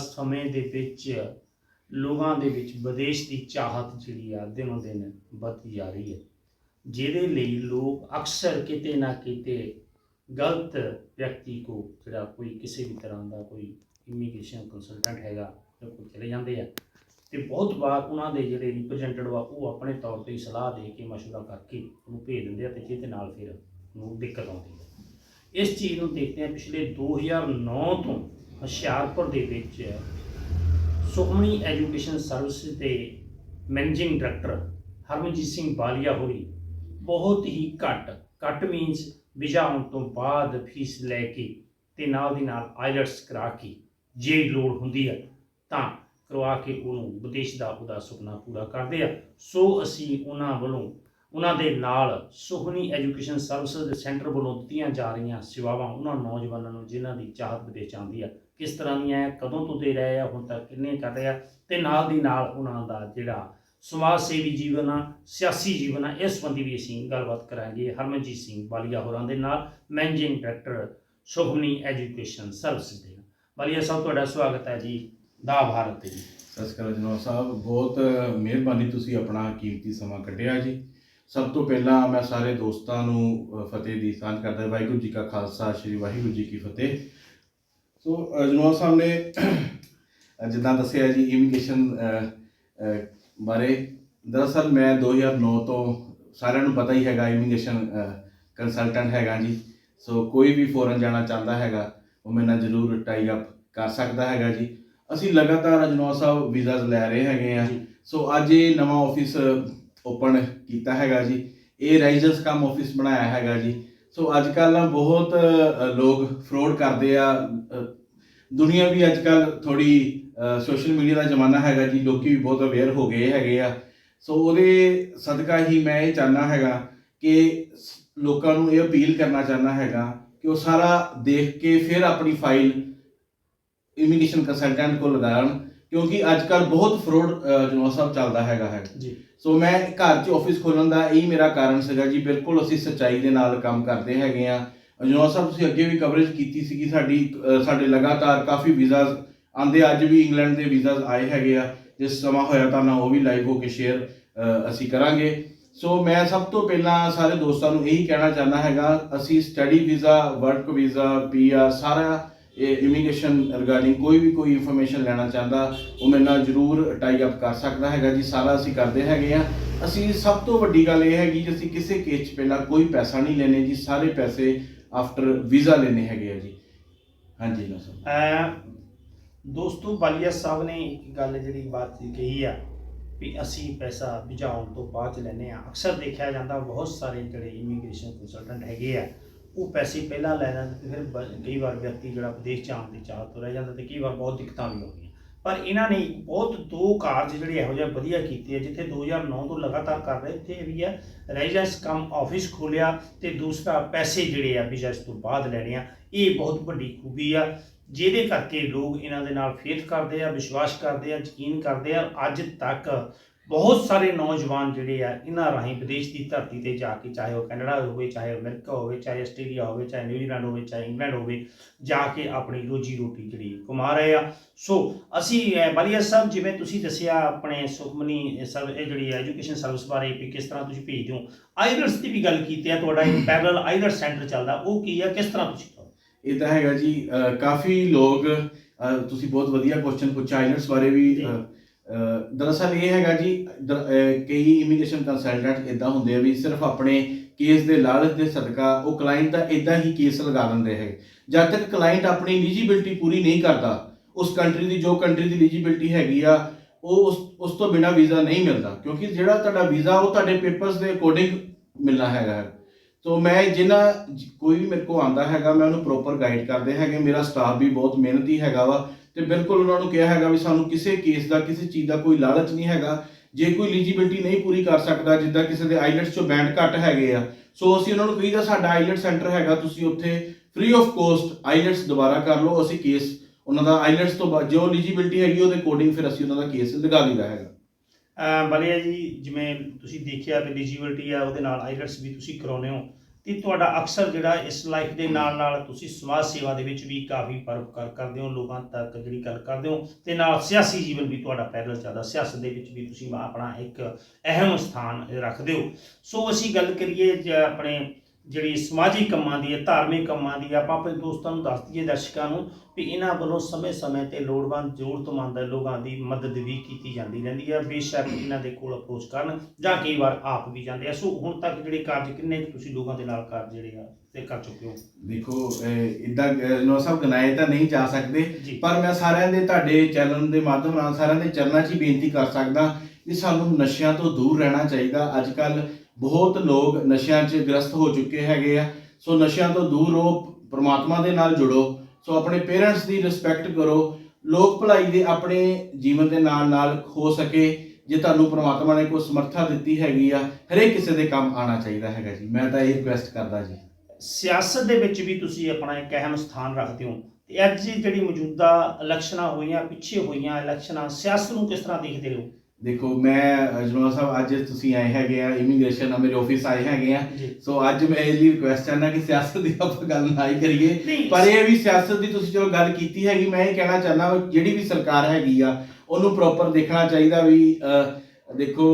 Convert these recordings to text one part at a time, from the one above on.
ਸਮੇਂ ਦੇ ਵਿੱਚ ਲੋਕਾਂ ਦੇ ਵਿੱਚ ਵਿਦੇਸ਼ ਦੀ ਚਾਹਤ ਜਿਹੜੀ ਆ ਦਿਨੋਂ ਦਿਨ ਵੱਧਦੀ ਜਾ ਰਹੀ ਹੈ। ਜਿਹਦੇ ਲਈ ਲੋਕ ਅਕਸਰ ਕਿਤੇ ਨਾ ਕਿਤੇ ਗਲਤ ਵਿਅਕਤੀ ਕੋ ਜਿਹੜਾ ਕੋਈ ਕਿਸੇ ਵੀ ਤਰ੍ਹਾਂ ਦਾ ਕੋਈ ਇਮੀਗ੍ਰੇਸ਼ਨ ਕੰਸਲਟੈਂਟ ਹੈਗਾ ਉਹ ਕੋਲ ਚਲੇ ਜਾਂਦੇ ਆ ਤੇ ਬਹੁਤ ਵਾਰ ਉਹਨਾਂ ਦੇ ਜਿਹੜੇ ਰਿਪਰੈਜ਼ੈਂਟੇਟਿਵ ਵਾ ਉਹ ਆਪਣੇ ਤੌਰ ਤੇ ਸਲਾਹ ਦੇ ਕੇ ਮਸ਼ਵਰਾ ਕਰਕੇ ਉਹਨੂੰ ਭੇਜ ਦਿੰਦੇ ਆ ਤੇ ਜਿਹਦੇ ਨਾਲ ਫਿਰ ਉਹਨੂੰ ਦਿੱਕਤ ਆਉਂਦੀ ਹੈ। ਇਸ ਚੀਜ਼ ਨੂੰ ਦੇਖਦੇ ਆ ਪਿਛਲੇ 2009 ਤੋਂ ਹੁਸ਼ਿਆਰਪੁਰ ਦੇ ਵਿੱਚ ਸੁਖਮਣੀ ਐਜੂਕੇਸ਼ਨ ਸਰਵਿਸ ਦੇ ਮੈਨੇਜਿੰਗ ਡਾਇਰੈਕਟਰ ਹਰਮਨਜੀਤ ਸਿੰਘ ਬਾਲੀਆ ਹੋਰੀ ਬਹੁਤ ਹੀ ਘੱਟ ਘੱਟ ਮੀਨਸ ਵੀਜ਼ਾ ਆਉਣ ਤੋਂ ਬਾਅਦ ਫੀਸ ਲੈ ਕੇ ਤੇ ਨਾਲ ਦੀ ਨਾਲ ਆਈਲਟਸ ਕਰਾ ਕੇ ਜੇ ਲੋੜ ਹੁੰਦੀ ਹੈ ਤਾਂ ਕਰਵਾ ਕੇ ਉਹਨੂੰ ਵਿਦੇਸ਼ ਦਾ ਉਹਦਾ ਸੁਪਨਾ ਪੂਰਾ ਕਰਦੇ ਆ। ਸੋ ਅਸੀਂ ਉਹਨਾਂ ਵੱਲੋਂ ਉਹਨਾਂ ਦੇ ਨਾਲ ਸੁਖਨੀ ਐਜੂਕੇਸ਼ਨ ਸਰਵਿਸ ਦੇ ਸੈਂਟਰ ਵੱਲੋਂ ਦਿੱਤੀਆਂ ਜਾ ਰਹੀਆਂ ਸੇਵਾਵਾਂ ਉਹਨਾਂ ਨੌਜਵਾਨਾਂ ਨੂੰ ਜਿਨ੍ਹਾਂ ਦੀ ਚਾਹਤ ਵਿਦੇਸ਼ ਆਉਂਦੀ ਆ ਕਿਸ ਤਰ੍ਹਾਂ ਦੀਆਂ ਹੈ ਕਦੋਂ ਤੋਂ ਦੇ ਰਹੇ ਆ, ਹੁਣ ਤੱਕ ਕਿੰਨੇ ਕਰ ਰਹੇ ਆ, ਤੇ ਨਾਲ ਦੀ ਨਾਲ ਉਹਨਾਂ ਦਾ ਜਿਹੜਾ ਸਮਾਜ ਸੇਵੀ ਜੀਵਨ ਆ, ਸਿਆਸੀ ਜੀਵਨ ਆ, ਇਸ ਸੰਬੰਧੀ ਵੀ ਅਸੀਂ ਗੱਲਬਾਤ ਕਰਾਂਗੇ। ਹਰਮਨਜੀਤ ਸਿੰਘ ਬਾਲੀਆ ਹੋਰਾਂ ਦੇ ਨਾਲ, managing director Sukhmani education service ਦੇ ਬਾਲੀਆ ਸਾਹਿਬ, ਤੁਹਾਡਾ ਸਵਾਗਤ ਹੈ ਜੀ, ਦਾ ਭਾਰਤ ਜੀ। ਸਤਿ ਸ਼੍ਰੀ ਅਕਾਲ ਜਨਾਬ ਸਾਹਿਬ, ਬਹੁਤ ਮਿਹਰਬਾਨੀ ਤੁਸੀਂ ਆਪਣਾ ਕੀਮਤੀ ਸਮਾਂ ਕੱਢਿਆ ਜੀ। ਸਭ ਤੋਂ ਪਹਿਲਾਂ ਮੈਂ ਸਾਰੇ ਦੋਸਤਾਂ ਨੂੰ ਫਤਿਹ ਦੀ ਸਾਂਝ ਕਰਦਾ ਵਾਹਿਗੁਰੂ ਜੀ ਕਾ ਖਾਲਸਾ, ਸ੍ਰੀ ਵਾਹਿਗੁਰੂ ਜੀ ਕੀ ਫਤਿਹ। ਸੋ ਅ, ਸਾਹਿਬ ਨੇ ਜਿੱਦਾਂ ਦੱਸਿਆ ਜੀ ਇਮੀਗ੍ਰੇਸ਼ਨ ਬਾਰੇ। ਦਰਅਸਲ ਮੈਂ 2009 ਤੋਂ ਸਾਰਿਆਂ ਨੂੰ ਪਤਾ ਹੀ ਹੈਗਾ ਇਮੀਗ੍ਰੇਸ਼ਨ ਕੰਸਲਟੈਂਟ ਹੈਗਾ ਜੀ। ਸੋ ਕੋਈ ਵੀ ਫੋਰਨ ਜਾਣਾ ਚਾਹੁੰਦਾ ਹੈਗਾ ਉਹ ਮੇਰੇ ਨਾਲ ਜ਼ਰੂਰ ਟਾਈ ਅਪ ਕਰ ਸਕਦਾ ਹੈਗਾ ਜੀ। ਅਸੀਂ ਲਗਾਤਾਰ ਅਜਨੌਰ ਸਾਹਿਬ ਵੀਜ਼ਾਸ ਲੈ ਰਹੇ ਹੈਗੇ ਆ। ਸੋ ਅੱਜ ਇਹ ਨਵਾਂ ਆਫਿਸ ਓਪਨ ਕੀਤਾ ਹੈਗਾ ਜੀ। ਇਹ ਰਾਈਜ਼ਰਸ ਕਮ ਆਫਿਸ ਬਣਾਇਆ ਹੈਗਾ ਜੀ। ਸੋ ਅੱਜ ਕੱਲ ਬਹੁਤ ਲੋਕ ਫਰੋਡ ਕਰਦੇ ਆ। ਦੁਨੀਆ ਵੀ ਅੱਜ ਕੱਲ ਥੋੜੀ ਸੋਸ਼ਲ ਮੀਡੀਆ ਦਾ ਜ਼ਮਾਨਾ ਹੈਗਾ ਜੀ, ਲੋਕੀ ਵੀ ਬਹੁਤ ਅਵੇਅਰ ਹੋ ਗਏ ਹੈਗੇ ਆ। ਸੋ ਉਹਦੇ ਸਦਕਾ ਹੀ ਮੈਂ ਇਹ ਚਾਹਨਾ ਹੈਗਾ ਕਿ ਸ- ਲੋਕਾਂ ਨੂੰ ਇਹ ਅਪੀਲ ਕਰਨਾ ਚਾਹਨਾ ਹੈਗਾ ਕਿ ਉਹ ਸਾਰਾ ਦੇਖ ਕੇ ਫਿਰ ਆਪਣੀ ਫਾਈਲ ਇਮੀਗ੍ਰੇਸ਼ਨ ਕੰਸਲਟੈਂਟ ਕੋਲ ਲਗਾਉਣ। ਕਿਉਂਕਿ ਅੱਜ ਕੱਲ ਬਹੁਤ ਫਰੋਡ ਜਨਰਲ ਸਾਹਿਬ ਚੱਲਦਾ ਹੈਗਾ ਹੈ। ਜੀ। ਸੋ ਮੈਂ ਘਰ 'ਚ ਆਫਿਸ ਖੋਲਣ ਦਾ ਇਹੀ ਮੇਰਾ ਕਾਰਨ ਸੀਗਾ ਜੀ। ਬਿਲਕੁਲ ਅਸੀਂ ਸੱਚਾਈ ਦੇ ਨਾਲ ਕੰਮ ਕਰਦੇ ਹੈਗੇ ਆ ਜਨਰਲ ਸਾਹਿਬ ਤੁਸੀਂ ਅੱਗੇ ਵੀ ਕਵਰੇਜ ਕੀਤੀ ਸੀਗੀ ਸਾਡੀ ਸਾਡੇ ਲਗਾਤਾਰ ਕਾਫੀ ਵੀਜ਼ਾਸ ਆਂਦੇ ਅੱਜ ਵੀ ਇੰਗਲੈਂਡ ਦੇ ਵੀਜ਼ਾਸ ਆਏ ਹੈਗੇ ਆ। ਜਿਸ ਸਮਾਂ ਹੋਇਆ ਤਾਂ ਮੈਂ ਉਹ ਵੀ ਲਾਈਵ ਹੋ ਕੇ ਸ਼ੇਅਰ ਅਸੀਂ ਕਰਾਂਗੇ। ਸੋ ਮੈਂ ਸਭ ਤੋਂ ਪਹਿਲਾਂ ਸਾਰੇ ਦੋਸਤਾਂ ਨੂੰ ਇਹੀ ਕਹਿਣਾ ਚਾਹੁੰਦਾ ਹੈਗਾ ਅਸੀਂ study visa work visa PR ਸਾਰਾ ਇਹ ਇਮੀਗ੍ਰੇਸ਼ਨ ਰਿਗਾਰਡਿੰਗ ਕੋਈ ਵੀ ਕੋਈ ਇਨਫੋਰਮੇਸ਼ਨ ਲੈਣਾ ਚਾਹੁੰਦਾ, ਉਹ ਮੇਰੇ ਨਾਲ ਜਰੂਰ ਟਾਈ ਅਪ ਕਰ ਸਕਦਾ ਹੈਗਾ ਜੀ, ਸਾਰਾ ਅਸੀਂ ਕਰਦੇ ਹੈਗੇ ਆ ਅਸੀਂ ਸਭ ਤੋਂ ਵੱਡੀ ਗੱਲ ਇਹ ਹੈਗੀ ਕਿ ਅਸੀਂ ਕਿਸੇ ਕੇਸ 'ਚ ਪਹਿਲਾਂ ਕੋਈ ਪੈਸਾ ਨਹੀਂ ਲੈਣੇ ਜੀ, ਸਾਰੇ ਪੈਸੇ ਆਫਟਰ ਵੀਜ਼ਾ ਲੈਣੇ ਹੈਗੇ ਆ ਜੀ। ਹਾਂਜੀ, ਨਾ ਸਰ। ਦੋਸਤੋ, ਬਾਲੀਆ ਸਾਹਿਬ ਨੇ ਇੱਕ ਗੱਲ ਜਿਹੜੀ ਬਾਤ ਕਹੀ ਆ ਵੀ ਅਸੀਂ ਪੈਸਾ ਭਜਾਉਣ ਤੋਂ ਬਾਅਦ ਚ ਲੈਨੇ ਆ ਅਕਸਰ ਦੇਖਿਆ ਜਾਂਦਾ, ਬਹੁਤ ਸਾਰੇ ਜਿਹੜੇ ਇਮੀਗ੍ਰੇਸ਼ਨ ਕੰਸਲਟੈਂਟ ਹੈਗੇ ਆ ਉਹ ਪੈਸੇ ਪਹਿਲਾਂ ਲੈ ਲੈਂਦੇ ਤੇ ਫਿਰ ਬ- ਕਈ ਵਾਰ ਵਿਅਕਤੀ ਜਿਹੜਾ ਵਿਦੇਸ਼ ਜਾਣ ਦੀ ਚਾਹਤ ਤੋਂ ਰਹਿ ਜਾਂਦਾ ਤੇ ਕਈ ਵਾਰ ਬਹੁਤ ਦਿੱਕਤਾਂ ਵੀ ਆਉਂਦੀਆਂ। ਪਰ ਇਹਨਾਂ ਨੇ ਬਹੁਤ ਦੋ ਕਾਰਜ ਜਿਹੜੇ ਇਹੋ ਜਿਹੇ ਵਧੀਆ ਕੀਤੇ ਆ, ਜਿੱਥੇ 2009 ਤੋਂ ਲਗਾਤਾਰ ਕਰ ਰਹੇ, ਇੱਥੇ ਵੀ ਆ ਰੈਜ਼ੀਡੈਂਸ ਕਮ ਆਫਿਸ ਖੋਲਿਆ ਤੇ ਦੂਸਰਾ ਪੈਸੇ ਜਿਹੜੇ ਆ ਬਿਜ਼ਨਸ ਤੋਂ ਬਾਅਦ ਲੈਣੇ ਆ। ਇਹ ਬਹੁਤ ਵੱਡੀ ਖੂਬੀ ਆ, ਜਿਹਦੇ ਕਰਕੇ ਲੋਕ ਇਹਨਾਂ ਦੇ ਨਾਲ ਫੇਥ ਕਰਦੇ ਆ, ਵਿਸ਼ਵਾਸ ਕਰਦੇ ਆ, ਯਕੀਨ ਕਰਦੇ ਆ। ਅੱਜ ਤੱਕ ਬਹੁਤ ਸਾਰੇ ਨੌਜਵਾਨ ਜਿਹੜੇ ਆ ਇਹਨਾਂ ਰਾਹੀਂ ਵਿਦੇਸ਼ ਦੀ ਧਰਤੀ ਤੇ ਜਾ ਕੇ ਚਾਹੇ ਉਹ ਕੈਨੇਡਾ ਹੋਵੇ ਚਾਹੇ ਅਮਰੀਕਾ ਹੋਵੇ ਚਾਹੇ ਆਸਟ੍ਰੇਲੀਆ ਹੋਵੇ ਚਾਹੇ ਨਿਊਜ਼ੀਲੈਂਡ ਹੋਵੇ ਚਾਹੇ ਇੰਗਲੈਂਡ ਹੋਵੇ ਜਾ ਕੇ ਆਪਣੀ ਰੋਜੀ ਰੋਟੀ ਜਿਹੜੀ ਕਮਾ ਰਹੇ ਆ। ਸੋ ਅਸੀਂ ਬਾਲੀਆ ਸਾਹਿਬ ਜਿਵੇਂ ਤੁਸੀਂ ਦੱਸਿਆ ਆਪਣੇ ਸੁਖਮਨੀ ਸਰ ਇਹ ਜਿਹੜੀ ਐਜੂਕੇਸ਼ਨ ਸਰਵਿਸ ਬਾਰੇ ਵੀ ਕਿਸ ਤਰ੍ਹਾਂ ਤੁਸੀਂ ਭੇਜਦੇ ਹੋ ਆਈਲਟਸ ਦੀ ਵੀ ਗੱਲ ਕੀਤੀ ਹੈ ਤੁਹਾਡਾ ਇੱਕ ਪੈਰਲਲ ਆਈਲਟਸ ਸੈਂਟਰ ਚੱਲਦਾ ਉਹ ਕੀ ਹੈ ਕਿਸ ਤਰ੍ਹਾਂ ਤੁਸੀਂ ਇਹ ਤਾਂ ਹੈਗਾ ਜੀ ਕਾਫੀ ਲੋਕ ਤੁਸੀਂ ਬਹੁਤ ਵਧੀਆ ਕੁਐਸਚਨ ਪੁੱਛਿਆ ਆਈਲਟਸ ਬਾਰੇ ਵੀ ਦਰਅਸਲ ਇਹ ਹੈਗਾ ਜੀ, ਦਰ- ਕਈ ਇਮੀਗ੍ਰੇਸ਼ਨ ਕੰਸਲਟੈਂਟ ਇਦਾਂ ਹੁੰਦੇ ਆ ਵੀ ਸਿਰਫ ਆਪਣੇ ਕੇਸ ਦੇ ਲਾਲਚ ਦੇ ਸਦਕਾ ਉਹ ਕਲਾਇੰਟ ਦਾ ਇਦਾਂ ਹੀ ਕੇਸ ਲਗਾ ਦਿੰਦੇ ਹੈ ਜਦ ਤੱਕ ਕਲਾਇੰਟ ਆਪਣੀ ਐਲੀਜੀਬਿਲਟੀ ਪੂਰੀ ਨਹੀਂ ਕਰਦਾ, ਉਸ ਕੰਟਰੀ ਦੀ, ਜੋ ਕੰਟਰੀ ਦੀ ਐਲੀਜੀਬਿਲਟੀ ਹੈਗੀ ਆ, ਉਹ ਉਸ ਉਸ ਤੋਂ ਬਿਨਾ ਵੀਜ਼ਾ ਨਹੀਂ ਮਿਲਦਾ। ਕਿਉਂਕਿ ਜਿਹੜਾ ਤੁਹਾਡਾ ਵੀਜ਼ਾ, ਉਹ ਤੁਹਾਡੇ ਪੇਪਰਸ ਦੇ ਅਕੋਰਡਿੰਗ ਮਿਲਣਾ ਹੈਗਾ ਹੈ। ਸੋ ਮੈਂ ਜਿਨ੍ਹਾਂ ਕੋਈ ਵੀ ਮੇਰੇ ਕੋਲ ਆਂਦਾ ਹੈਗਾ, ਮੈਂ ਉਹਨੂੰ ਪ੍ਰੋਪਰ ਗਾਈਡ ਕਰਦੇ ਹੈਗੇ। ਮੇਰਾ ਸਟਾਫ ਵੀ ਬਹੁਤ ਮਿਹਨਤੀ ਹੈਗਾ ਵਾ। ਤੇ ਬਿਲਕੁਲ ਉਹਨਾਂ ਨੂੰ ਕਿਹਾ ਹੈਗਾ ਵੀ ਸਾਨੂੰ ਕਿਸੇ ਕੇਸ ਦਾ, ਕਿਸੇ ਚੀਜ਼ ਦਾ ਕੋਈ ਲਾਲਚ ਨਹੀਂ ਹੈਗਾ। ਜੇ ਕੋਈ ਐਲੀਜੀਬਿਲਟੀ ਨਹੀਂ ਪੂਰੀ ਕਰ ਸਕਦਾ, ਜਿੱਦਾਂ ਕਿਸੇ ਦੇ ਆਈਲੈਟਸ ਚੋਂ ਬੈਂਡ ਘੱਟ ਹੈਗੇ ਆ, ਸੋ ਅਸੀਂ ਉਹਨਾਂ ਨੂੰ ਕਹੀਦਾ ਸਾਡਾ ਆਈਲੈਟ ਸੈਂਟਰ ਹੈਗਾ, ਤੁਸੀਂ ਉੱਥੇ ਫ੍ਰੀ ਆਫ ਕੋਸਟ ਆਈਲੈਟਸ ਦੁਬਾਰਾ ਕਰ ਲਓ, ਅਸੀਂ ਕੇਸ ਉਹਨਾਂ ਦਾ ਆਈਲੈਟਸ ਤੋਂ ਬਾਅਦ ਜੋ ਐਲੀਜੀਬਿਲਟੀ ਹੈਗੀ, ਉਹਦੇ ਅਕੋਰਡਿੰਗ ਫਿਰ ਅਸੀਂ ਉਹਨਾਂ ਦਾ ਕੇਸ ਲਗਾ ਦਿੰਦਾ ਹੈਗਾ। ਅਮ ਬਲਿਆ ਜੀ, ਜਿਵੇਂ ਤੁਸੀਂ ਦੇਖਿਆ ਵੀ ਐਲੀਜੀਬਿਲਟੀ ਆ, ਉਹਦੇ ਨਾਲ ਆਈਲੈਟਸ ਵੀ ਤੁਸੀਂ ਕਰਾਉਨੇ ਹੋ ਤੇ ਤੁਹਾਡਾ ਅਕਸਰ ਜਿਹੜਾ ਇਸ ਲਾਈਫ ਦੇ ਨਾਲ ਨਾਲ ਤੁਸੀਂ ਸਮਾਜ ਸੇਵਾ ਦੇ ਵਿੱਚ ਵੀ ਕਾਫੀ ਪਰਉਪਕਾਰ ਕਰਦੇ ਹੋ, ਲੋਕਾਂ ਤੱਕ ਜਿਹੜੀ ਗੱਲ ਕਰਦੇ ਹੋ ਤੇ ਨਾਲ ਸਿਆਸੀ ਜੀਵਨ ਵੀ ਤੁਹਾਡਾ ਪੈਦਲ ਚੱਲਦਾ, ਸਿਆਸਤ ਦੇ ਵਿੱਚ ਵੀ ਤੁਸੀਂ ਆਪਣਾ ਇੱਕ ਅਹਿਮ ਸਥਾਨ ਰੱਖਦੇ ਹੋ। ਸੋ ਅਸੀਂ ਗੱਲ ਕਰੀਏ ਆਪਣੇ ਜਿਹੜੀ ਸਮਾਜਿਕ ਕੰਮਾਂ ਦੀ ਹੈ ਧਾਰਮਿਕ ਕੰਮਾਂ ਦੀ ਆਪਾਂ ਆਪਣੇ ਦੋਸਤਾਂ ਨੂੰ ਦੱਸ ਦਈਏ ਦਰਸ਼ਕਾਂ ਨੂੰ ਵੀ ਇਹਨਾਂ ਵੱਲੋਂ ਸਮੇਂ-ਸਮੇਂ ਤੇ ਲੋੜਵੰਦ ਜ਼ਰੂਰਤਮੰਦ ਲੋਕਾਂ ਦੀ ਮਦਦ ਵੀ ਕੀਤੀ ਜਾਂਦੀ ਰਹਿੰਦੀ ਹੈ ਬੇਸ਼ੱਕ ਇਹਨਾਂ ਦੇ ਕੋਲ ਅਪਰੋਚ ਕਰਨ ਜਾਂ ਕਈ ਵਾਰ ਆਪ ਵੀ ਜਾਂਦੇ ਆ। ਸੋ ਹੁਣ ਤੱਕ ਜਿਹੜੇ ਕਾਰਜ ਕਿੰਨੇ ਤੁਸੀਂ ਲੋਕਾਂ ਦੇ ਨਾਲ ਕਾਰਜ ਜਿਹੜੇ ਆ ਤੇ ਕਰ ਚੁੱਕੇ ਹੋ? ਦੇਖੋ ਇਦਾਂ ਨੋ ਸਭ ਗਨਾਏ ਤਾਂ ਨਹੀਂ ਜਾ ਸਕਦੇ ਪਰ ਮੈਂ ਸਾਰਿਆਂ ਦੇ ਤੁਹਾਡੇ ਚੈਨਲ ਦੇ ਮਾਧਿਅਮ ਨਾਲ ਸਾਰਿਆਂ ਦੇ ਚਰਨਾਂ 'ਚ ਹੀ ਬੇਨਤੀ ਕਰ ਸਕਦਾ ਕਿ ਸਾਨੂੰ ਨਸ਼ਿਆਂ ਤੋਂ ਦੂਰ ਰਹਿਣਾ ਚਾਹੀਦਾ। ਅੱਜ ਕੱਲ ਬਹੁਤ ਲੋਕ ਨਸ਼ਿਆਂ 'ਚ ਗ੍ਰਸਤ ਹੋ ਚੁੱਕੇ ਹੈਗੇ ਆ। ਸੋ ਨਸ਼ਿਆਂ ਤੋਂ ਦੂਰ ਰਹੋ, ਪ੍ਰਮਾਤਮਾ ਦੇ ਨਾਲ ਜੁੜੋ। ਸੋ ਆਪਣੇ ਪੇਰੈਂਟਸ ਦੀ ਰਿਸਪੈਕਟ ਕਰੋ। ਲੋਕ ਭਲਾਈ ਦੇ ਆਪਣੇ ਜੀਵਨ ਦੇ ਨਾਲ ਨਾਲ ਹੋ ਸਕੇ, ਜੇ ਤੁਹਾਨੂੰ ਪ੍ਰਮਾਤਮਾ ਨੇ ਕੋਈ ਸਮਰੱਥਾ ਦਿੱਤੀ ਹੈਗੀ ਆ, ਹਰੇਕ ਕਿਸੇ ਦੇ ਕੰਮ ਆਉਣਾ ਚਾਹੀਦਾ ਹੈਗਾ ਜੀ। ਮੈਂ ਤਾਂ ਇਹ ਰਿਕੁਐਸਟ ਕਰਦਾ ਜੀ। ਸਿਆਸਤ ਦੇ ਵਿੱਚ ਵੀ ਤੁਸੀਂ ਆਪਣਾ ਇੱਕ ਅਹਿਮ ਸਥਾਨ ਰੱਖਦੇ ਹੋ। ਤੇ ਅੱਜ ਜਿਹੜੀ ਮੌਜੂਦਾ ਇਲੈਕਸ਼ਨਾਂ ਹੋਈਆਂ, ਪਿੱਛੇ ਹੋਈਆਂ ਇਲੈਕਸ਼ਨਾਂ, ਸਿਆਸਤ ਨੂੰ ਕਿਸ ਤਰ੍ਹਾਂ ਦੇਖਦੇ ਹੋ? ਦੇਖੋ ਮੈਂ ਜਨਰਲ ਸਾਹਿਬ ਅੱਜ ਤੁਸੀਂ ਆਏ ਹੈਗੇ ਆ ਇਮੀਗ੍ਰੇਸ਼ਨ ਮੇਰੇ ਆਫਿਸ ਆਏ ਹੈਗੇ ਆ। ਸੋ ਅੱਜ ਮੈਂ ਇਹ ਲਈ ਰਿਕੁਐਸਟ ਕਰਨਾ ਕਿ ਸਿਆਸਤ ਦੀ ਆਪਾਂ ਗੱਲ ਨਾ ਹੀ ਕਰੀਏ। ਪਰ ਇਹ ਵੀ ਸਿਆਸਤ ਦੀ ਤੁਸੀਂ ਚਲੋ ਗੱਲ ਕੀਤੀ ਹੈਗੀ ਮੈਂ ਇਹ ਕਹਿਣਾ ਚਾਹੁੰਦਾ ਜਿਹੜੀ ਵੀ ਸਰਕਾਰ ਹੈਗੀ ਆ ਉਹਨੂੰ ਪ੍ਰੋਪਰ ਦੇਖਣਾ ਚਾਹੀਦਾ ਵੀ ਦੇਖੋ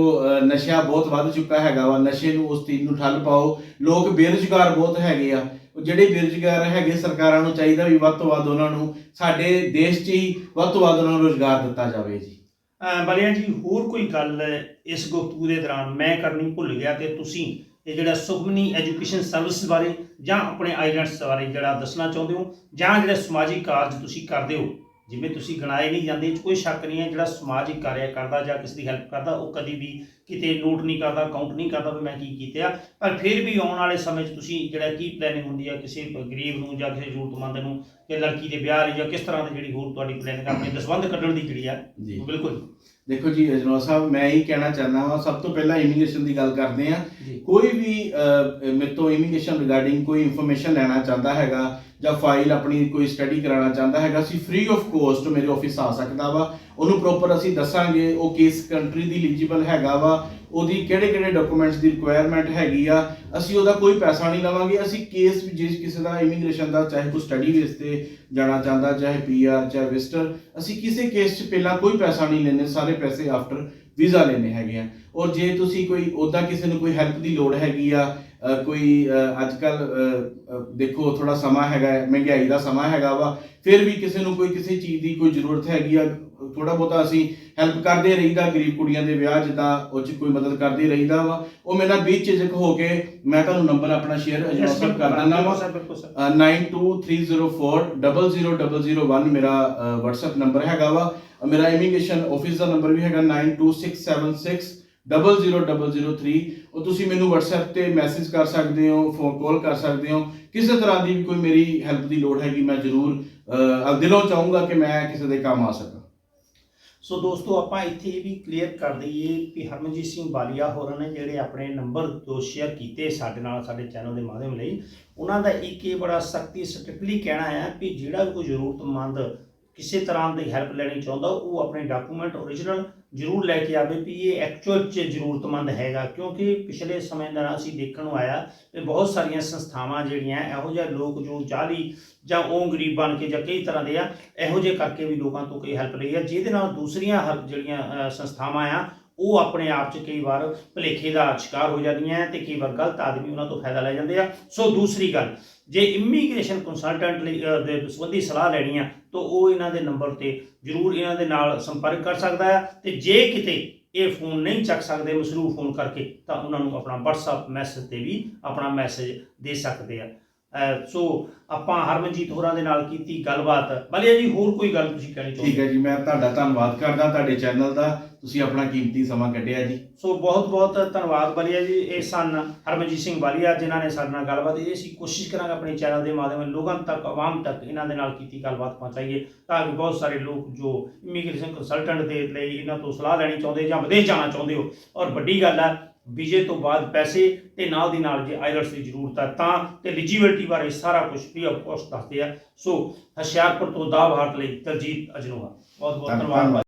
ਨਸ਼ਾ ਬਹੁਤ ਵੱਧ ਚੁੱਕਾ ਹੈਗਾ ਵਾ ਨਸ਼ੇ ਨੂੰ ਉਸ ਚੀਜ਼ ਨੂੰ ਠੱਲ ਪਾਓ। ਲੋਕ ਬੇਰੁਜ਼ਗਾਰ ਬਹੁਤ ਹੈਗੇ ਆ। ਜਿਹੜੇ ਬੇਰੁਜ਼ਗਾਰ ਹੈਗੇ ਸਰਕਾਰਾਂ ਨੂੰ ਚਾਹੀਦਾ ਵੀ ਵੱਧ ਤੋਂ ਵੱਧ ਉਹਨਾਂ ਨੂੰ ਸਾਡੇ ਦੇਸ਼ 'ਚ ਹੀ ਵੱਧ ਤੋਂ ਵੱਧ ਉਹਨਾਂ ਨੂੰ ਰੋਜ਼ਗਾਰ ਦਿੱਤਾ ਜਾਵੇ ਜੀ। ਬਲਿਆ ਜੀ, ਹੋਰ ਕੋਈ ਗੱਲ ਇਸ ਗੁਫ਼ਤਗੂ ਦੇ ਦੌਰਾਨ ਮੈਂ ਕਰਨੀ ਭੁੱਲ ਗਿਆ ਤੇ ਤੁਸੀਂ ਇਹ ਜਿਹੜਾ ਸੁਖਮਨੀ ਐਜੂਕੇਸ਼ਨ ਸਰਵਿਸ ਬਾਰੇ ਜਾਂ ਆਪਣੇ ਆਈਲੈਂਡਸ ਬਾਰੇ ਜਿਹੜਾ ਦੱਸਣਾ ਚਾਹੁੰਦੇ ਹੋ ਜਾਂ ਜਿਹੜੇ ਸਮਾਜਿਕ ਕਾਰਜ ਤੁਸੀਂ ਕਰਦੇ ਹੋ ਜਿਵੇਂ ਤੁਸੀਂ ਗਣਾਏ ਨਹੀਂ ਜਾਂਦੇ ਇਹ 'ਚ ਕੋਈ ਸ਼ੱਕ ਨਹੀਂ ਹੈ ਜਿਹੜਾ ਸਮਾਜਿਕ ਕਾਰਜ ਕਰਦਾ ਜਾਂ ਕਿਸੇ ਦੀ ਹੈਲਪ ਕਰਦਾ ਉਹ ਕਦੀ ਵੀ ਕਿਤੇ ਨੋਟ ਨਹੀਂ ਕਰਦਾ ਕਾਊਂਟ ਨਹੀਂ ਕਰਦਾ ਵੀ ਮੈਂ ਕੀ ਕੀਤਾ ਪਰ ਫਿਰ ਵੀ ਆਉਣ ਵਾਲੇ ਸਮੇਂ 'ਚ ਤੁਸੀਂ ਜਿਹੜਾ ਕੀ ਪਲੈਨਿੰਗ ਹੁੰਦੀ ਹੈ ਕਿਸੇ ਗਰੀਬ ਨੂੰ ਜਾਂ ਕਿਸੇ ਜ਼ਰੂਰਤਮੰਦ ਨੂੰ ਕਿ ਲੜਕੀ ਦੇ ਵਿਆਹ ਲਈ ਜਾਂ ਕਿਸ ਤਰ੍ਹਾਂ ਦੀ ਜਿਹੜੀ ਹੋਰ ਤੁਹਾਡੀ ਪਲੈਨਿੰਗ ਆਪਣੇ ਦਸਵੰਧ ਕੱਢਣ ਦੀ ਜਿਹੜੀ ਆ। ਜੀ। ਬਿਲਕੁਲ। ਦੇਖੋ ਜੀ ਅਜਨੋ ਸਾਹਿਬ ਮੈਂ ਇਹ ਕਹਿਣਾ ਚਾਹੁੰਦਾ ਹਾਂ ਸਭ ਤੋਂ ਪਹਿਲਾਂ ਇਮੀਗ੍ਰੇਸ਼ਨ ਦੀ ਗੱਲ ਕਰਦੇ ਹਾਂ ਜੀ। ਕੋਈ ਵੀ ਮੇਰੇ ਤੋਂ ਇਮੀਗ੍ਰੇਸ਼ਨ ਰਿਗਾਰਡਿੰਗ ਕੋਈ ਇਨਫੋਰਮੇਸ਼ਨ ਲੈਣਾ ਚਾਹੁੰਦਾ ਹੈਗਾ ਜਾਂ ਫਾਈਲ ਆਪਣੀ ਕੋਈ ਸਟੱਡੀ ਕਰਾਉਣਾ ਚਾਹੁੰਦਾ ਹੈਗਾ, ਅਸੀਂ ਫ੍ਰੀ ਆਫ ਕੋਸਟ ਮੇਰੇ ਆਫਿਸ ਆ ਸਕਦਾ ਵਾ। ਉਹਨੂੰ ਪ੍ਰੋਪਰ ਅਸੀਂ ਦੱਸਾਂਗੇ, ਉਹ ਕਿਸ ਕੰਟਰੀ ਦੀ ਐਲੀਜੀਬਲ ਹੈਗਾ ਵਾ, ਉਹਦੀ ਕਿਹੜੇ ਕਿਹੜੇ ਡਾਕੂਮੈਂਟਸ ਦੀ ਰਿਕੁਆਇਰਮੈਂਟ ਹੈਗੀ ਆ, ਅਸੀਂ ਉਹਦਾ ਕੋਈ ਪੈਸਾ ਨਹੀਂ ਲਵਾਂਗੇ। ਅਸੀਂ ਕੇਸ ਵੀ ਜੇ ਕਿਸੇ ਦਾ ਇਮੀਗ੍ਰੇਸ਼ਨ ਦਾ ਚਾਹੇ ਕੋਈ ਸਟੱਡੀ ਵੇਸ ਤੇ ਜਾਣਾ ਚਾਹੁੰਦਾ, ਚਾਹੇ ਪੀਆਰ ਚਾਹੇ ਵਿਜ਼ਟਰ ਅਸੀਂ ਕਿਸੇ ਕੇਸ 'ਚ ਪਹਿਲਾਂ ਕੋਈ ਪੈਸਾ ਨਹੀਂ ਲੈਣੇ ਸਾਰੇ ਪੈਸੇ ਆਫਟਰ ਵੀਜ਼ਾ ਲੈਣੇ ਹੈਗੇ ਆ। ਔਰ ਜੇ ਤੁਸੀਂ ਕੋਈ ਉਦਾਂ ਕਿਸੇ ਨੂੰ ਕੋਈ ਹੈਲਪ ਦੀ ਲੋੜ ਹੈਗੀ ਆ ਕੋਈ ਅੱਜ ਕੱਲ ਦੇਖੋ ਥੋੜਾ ਸਮਾਂ ਹੈਗਾ, ਮਹਿੰਗਾਈ ਦਾ ਸਮਾਂ ਹੈਗਾ ਵਾ, ਫਿਰ ਵੀ ਕਿਸੇ ਨੂੰ ਕੋਈ ਕਿਸੇ ਚੀਜ਼ ਦੀ ਕੋਈ ਜ਼ਰੂਰਤ ਹੈਗੀ ਆ ਥੋੜਾ ਬਹੁਤਾ ਅਸੀਂ ਹੈਲਪ ਕਰਦੇ ਰਹੀਦਾ ਗਰੀਬ ਕੁੜੀਆਂ ਦੇ ਵਿਆਹ ਜਿੱਦਾਂ ਉਹ ਚ ਕੋਈ ਮਦਦ ਕਰਦੇ ਰਹੀਦਾ ਵਾ। ਉਹ ਮੇਰੇ ਵਿੱਚ ਝਿਜਕ ਹੋ ਕੇ ਮੈਂ ਤੁਹਾਨੂੰ ਨੰਬਰ ਆਪਣਾ ਸ਼ੇਅਰ ਅਜਨੋਸਰ ਕਰ ਦਿੰਦਾ ਵਾ। ਸਰ ਬਿਲਕੁਲ ਸਰ ਅ, 9230400001 ਮੇਰਾ WhatsApp ਨੰਬਰ ਹੈਗਾ ਵਾ। ਮੇਰਾ ਇਮੀਗ੍ਰੇਸ਼ਨ ਆਫਿਸ ਦਾ ਨੰਬਰ ਵੀ ਹੈਗਾ 9267600003 ਉਹ ਤੁਸੀਂ ਮੈਨੂੰ WhatsApp ਤੇ ਮੈਸੇਜ ਕਰ ਸਕਦੇ ਹੋ ਫੋਨ ਕਾਲ ਕਰ ਸਕਦੇ ਹੋ। ਕਿਸੇ ਤਰ੍ਹਾਂ ਦੀ ਵੀ ਕੋਈ ਮੇਰੀ ਹੈਲਪ ਦੀ ਲੋੜ ਹੈਗੀ ਮੈਂ ਜ਼ਰੂਰ ਅ, ਦਿਲੋਂ ਚਾਹੂੰਗਾ ਕਿ ਮੈਂ ਕਿਸੇ ਦੇ ਕੰਮ ਆ ਸਕਾਂ। ਸੋ ਦੋਸਤੋ, ਆਪਾਂ ਇੱਥੇ ਇਹ ਵੀ ਕਲੀਅਰ ਕਰ ਦਈਏ ਕਿ ਹਰਮਨਜੀਤ ਸਿੰਘ ਬਾਲੀਆ ਹੋਰਾਂ ਨੇ ਜਿਹੜੇ ਆਪਣੇ ਨੰਬਰ ਤੋਂ ਸ਼ੇਅਰ ਕੀਤੇ ਸਾਡੇ ਨਾਲ, ਸਾਡੇ ਚੈਨਲ ਦੇ ਮਾਧਿਅਮ ਲਈ। ਉਹਨਾਂ ਦਾ ਇੱਕ ਇਹ ਬੜਾ ਸਖਤੀ ਸਟ੍ਰਿਕਟਲੀ ਕਹਿਣਾ ਹੈ ਕਿ ਜਿਹੜਾ ਵੀ ਕੋਈ ਜ਼ਰੂਰਤਮੰਦ ਕਿਸੇ ਤਰ੍ਹਾਂ ਦੀ ਹੈਲਪ ਲੈਣੀ ਚਾਹੁੰਦਾ, ਉਹ ਆਪਣੇ ਡਾਕੂਮੈਂਟ ਓਰੀਜਨਲ ਜ਼ਰੂਰ ਲੈ ਕੇ ਆਵੇ ਵੀ ਇਹ ਐਕਚੁਅਲ 'ਚ ਜ਼ਰੂਰਤਮੰਦ ਹੈਗਾ। ਕਿਉਂਕਿ ਪਿਛਲੇ ਸਮੇਂ ਦਾ ਅਸੀਂ ਦੇਖਣ ਨੂੰ ਆਇਆ ਕਿ ਬਹੁਤ ਸਾਰੀਆਂ ਸੰਸਥਾਵਾਂ ਜਿਹੜੀਆਂ ਇਹੋ ਜਿਹੇ ਲੋਕ ਜੋ ਜਾਲੀ ਜਾਂ ਉਹ ਗਰੀਬ ਬਣ ਕੇ ਜਾਂ ਕਈ ਤਰ੍ਹਾਂ ਦੇ ਆ, ਇਹੋ ਜਿਹੇ ਕਰਕੇ ਵੀ ਲੋਕਾਂ ਤੋਂ ਕੋਈ ਹੈਲਪ ਲਈ ਆ। ਜਿਹਦੇ ਨਾਲ ਦੂਸਰੀਆਂ ਹਰ ਜਿਹੜੀਆਂ ਸੰਸਥਾਵਾਂ ਆ ਉਹ ਆਪਣੇ ਆਪ 'ਚ ਕਈ ਵਾਰ ਭੁਲੇਖੇ ਦਾ ਸ਼ਿਕਾਰ ਹੋ ਜਾਂਦੀਆਂ ਹੈ ਤੇ ਕਈ ਵਾਰ ਗਲਤ ਆਦਮੀ ਉਹਨਾਂ ਤੋਂ ਫਾਇਦਾ ਲੈ ਜਾਂਦੇ ਆ। ਸੋ ਦੂਸਰੀ ਗੱਲ, ਜੇ ਇਮੀਗ੍ਰੇਸ਼ਨ ਕੰਸਲਟੈਂਟ ਲਈ ਦੇ ਸੰਬੰਧੀ ਸਲਾਹ ਲੈਣੀ ਆ, ਤਾਂ ਉਹ ਇਹਨਾਂ ਦੇ ਨੰਬਰ ਤੇ ਜ਼ਰੂਰ ਇਹਨਾਂ ਦੇ ਨਾਲ ਸੰਪਰਕ ਕਰ ਸਕਦਾ ਹੈ ਤੇ ਜੇ ਕਿਤੇ ਇਹ ਫੋਨ ਨਹੀਂ ਚੱਕ ਸਕਦੇ, ਮਸਰੂਫ ਫੋਨ ਕਰਕੇ, ਤਾਂ ਉਹਨਾਂ ਨੂੰ ਆਪਣਾ WhatsApp ਮੈਸੇਜ ਤੇ ਵੀ ਆਪਣਾ ਮੈਸੇਜ ਦੇ ਸਕਦੇ ਆ। ਸੋ ਆਪਾਂ ਹਰਮਨਜੀਤ ਹੋਰਾਂ ਦੇ ਨਾਲ ਕੀਤੀ ਗੱਲਬਾਤ। ਬਲਿਆ ਜੀ ਹੋਰ ਕੋਈ ਗੱਲ ਤੁਸੀਂ ਕਹਿਣੀ ਚਾਹੁੰਦੇ ਠੀਕ ਹੈ ਜੀ ਮੈਂ ਤੁਹਾਡਾ ਧੰਨਵਾਦ ਕਰਦਾ ਤੁਹਾਡੇ ਚੈਨਲ ਦਾ। ਤੁਸੀਂ ਆਪਣਾ ਕੀਮਤੀ ਸਮਾਂ ਕੱਢਿਆ ਜੀ। ਸੋ ਬਹੁਤ ਬਹੁਤ ਧੰਨਵਾਦ ਬਲੀਆ ਜੀ। ਇਹ ਸਨ ਹਰਮਨਜੀਤ ਸਿੰਘ ਵਾਲੀਆ ਜਿਨ੍ਹਾਂ ਨੇ ਸਾਡੇ ਨਾਲ ਗੱਲਬਾਤ ਇਹ ਅਸੀਂ ਕੋਸ਼ਿਸ਼ ਕਰਾਂਗੇ ਆਪਣੇ ਚੈਨਲ ਦੇ ਮਾਧਿਅਮ ਨਾਲ ਲੋਕਾਂ ਤੱਕ ਆਵਾਮ ਤੱਕ ਇਹਨਾਂ ਦੇ ਨਾਲ ਕੀਤੀ ਗੱਲਬਾਤ ਪਹੁੰਚਾਈਏ ਤਾਂ ਕਿ ਬਹੁਤ ਸਾਰੇ ਲੋਕ ਜੋ ਇਮੀਗ੍ਰੇਸ਼ਨ ਕੰਸਲਟੈਂਟ ਦੇ ਲਈ ਇਹਨਾਂ ਤੋਂ ਸਲਾਹ ਲੈਣੀ ਚਾਹੁੰਦੇ ਜਾਂ ਵਿਦੇਸ਼ ਜਾਣਾ ਚਾਹੁੰਦੇ ਹੋ। ਔਰ ਵੱਡੀ ਗੱਲ ਹੈ ਵੀਜ਼ੇ ਤੋਂ ਬਾਅਦ ਪੈਸੇ ਤੇ ਨਾਲ ਦੀ ਨਾਲ ਜੇ ਆਈਲਟਸ ਦੀ ਜ਼ਰੂਰਤ ਹੈ ਤਾਂ ਤੇ ਐਲੀਜੀਬਿਲਟੀ ਬਾਰੇ ਸਾਰਾ ਕੁਝ ਫ੍ਰੀ ਆਫ ਕੋਸਟ ਦੱਸਦੇ ਆ। ਸੋ ਹੁਸ਼ਿਆਰਪੁਰ ਤੋਂ ਦਾ ਭਾਰਤ ਲਈ ਤਰਜੀਤ ਅਜਨੋਹਾ ਬਹੁਤ ਬਹੁਤ ਧੰਨਵਾਦ।